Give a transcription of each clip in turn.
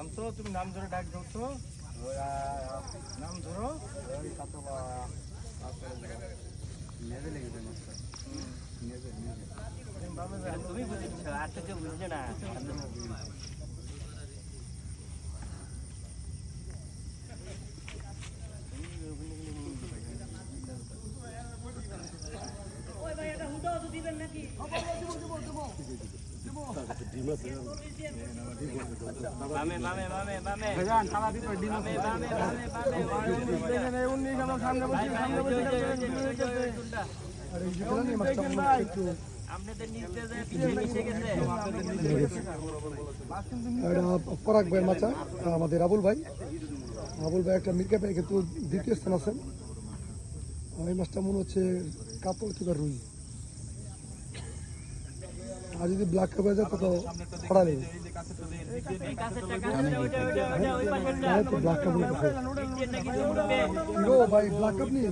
নাম তো তুমি নাম ধরে ডাক দাও তো। নাম ধরো। তুমি বুঝেছ আর তো কেউ বুঝছে না। বামে বামে পরাগ ভাইয়ের মাচা আমাদের আবুল ভাই। আবুল ভাই একটা মির্কা পেয়ে কিন্তু দ্বিতীয় স্থান আছেন। এই মাছটা মনে হচ্ছে কাপড় কিংবা রুই। আর যদি ব্ল্যাক কাপ যায় তো খড়া নেই ব্ল্যাক কাপ গো ভাই ব্ল্যাক কাপ নিয়ে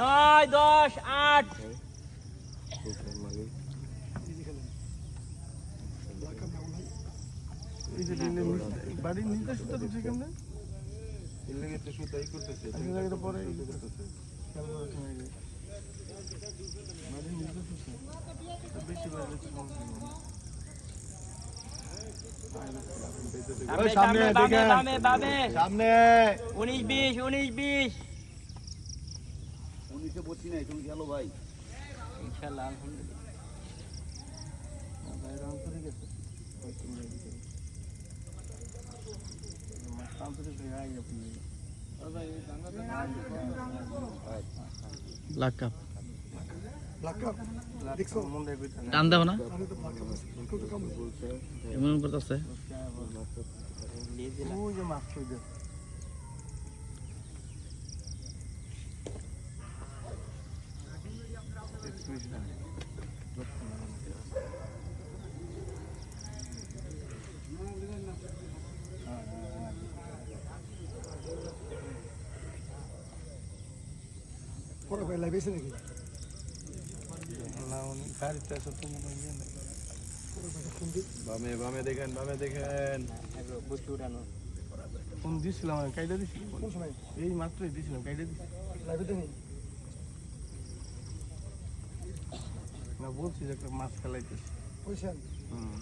নয় দশ আট বাড়ির সুতা দিচ্ছে কেমনে করতেছে। করে সামনে সামনে বামে সামনে উনিশ বিশ উনিশ বিশ। উনিশে পড়ছি না তুমি গেল ভাই। ইনশাল্লাহ আলহামদুলিল্লাহ। আছে ওই তোমরা এদিকে। মাছ আন্তরিক হয়ে আগে আপনি। ব্ল্যাক কাপ টান দেব না এমন করতেছে পরাগ ভাই লাইভ এসে নাকি গাড়িতে আছে বামে বামে দেখেন বামে দেখেন। বুঝতে উঠানো ফোন দিছিলাম আমি কাইটা কোন এই মাত্রই দিছিলাম কাইটা দিছি লাইভে না বলছি যে একটা মাছ খেলাইতেছি পয়সা হুম।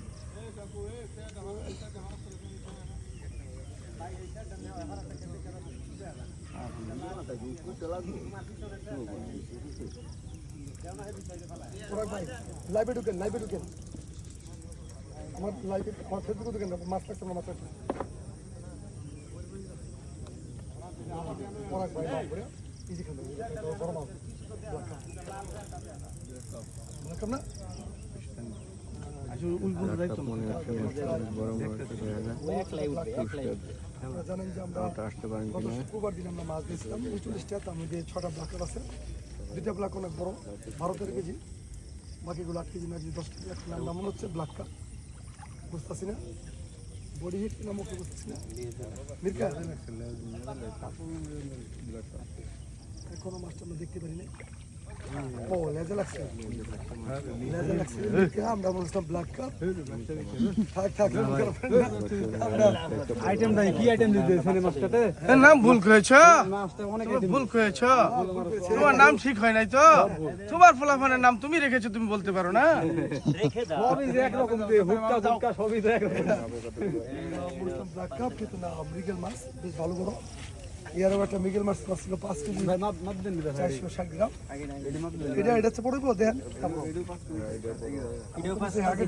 লাইভে ঢুকেন লাইভে ঢুকেন। আমার লাইভে আমার ফেসবুকে ঢুকেন মাছ লাগছে না মাছ লাগছে পরাগ ভাই বাপরে ইজি খান বড় মাছ ব্ল্যাক না? আসলে উলগুলো যাইতো না। একলাই উঠবে একলাই উঠবে। আপনারা জানেন যে আমরা গত শুক্রবার দিন আমরা মাছ দিয়েছিলাম। উনচল্লিশটা তার মধ্যে ছটা ব্ল্যাক আছে। দুইটা ব্ল্যাক অনেক বড়। বারো তেরো কেজি। বাকিগুলো আট কেজি না কেজি দশ কেজি। একটা নাম মনে হচ্ছে ব্ল্যাক কাপ বুঝতেছি না। বডি হিট নাম ওকে বুঝতেছি না। মির্কা? এখনও মাছটা আমরা দেখতে পারি না ও লেজে লাগছে লেজে লাগছে মির্কা, আমরা বলছিলাম ব্ল্যাক কাপ থাক থাক আইটেম নাই কি আইটেম দিতে ছেলে নাম ভুল করেছ? ভুল করেছ। তোমার নাম ঠিক হয় নাই তো? তোমার ফলাফলের নাম তুমি রেখেছো তুমি বলতে পারো না? রেখে দাও বলছিলাম ব্ল্যাক কাপ কিন্তু না মৃগেল মাছ বেশ ভালো বড়। এর একটা মৃগেল মাছ মাছ ছিল পাঁচ কেজি। চারশো ষাট গ্রাম। এটা এটা হচ্ছে পাঁচ আগে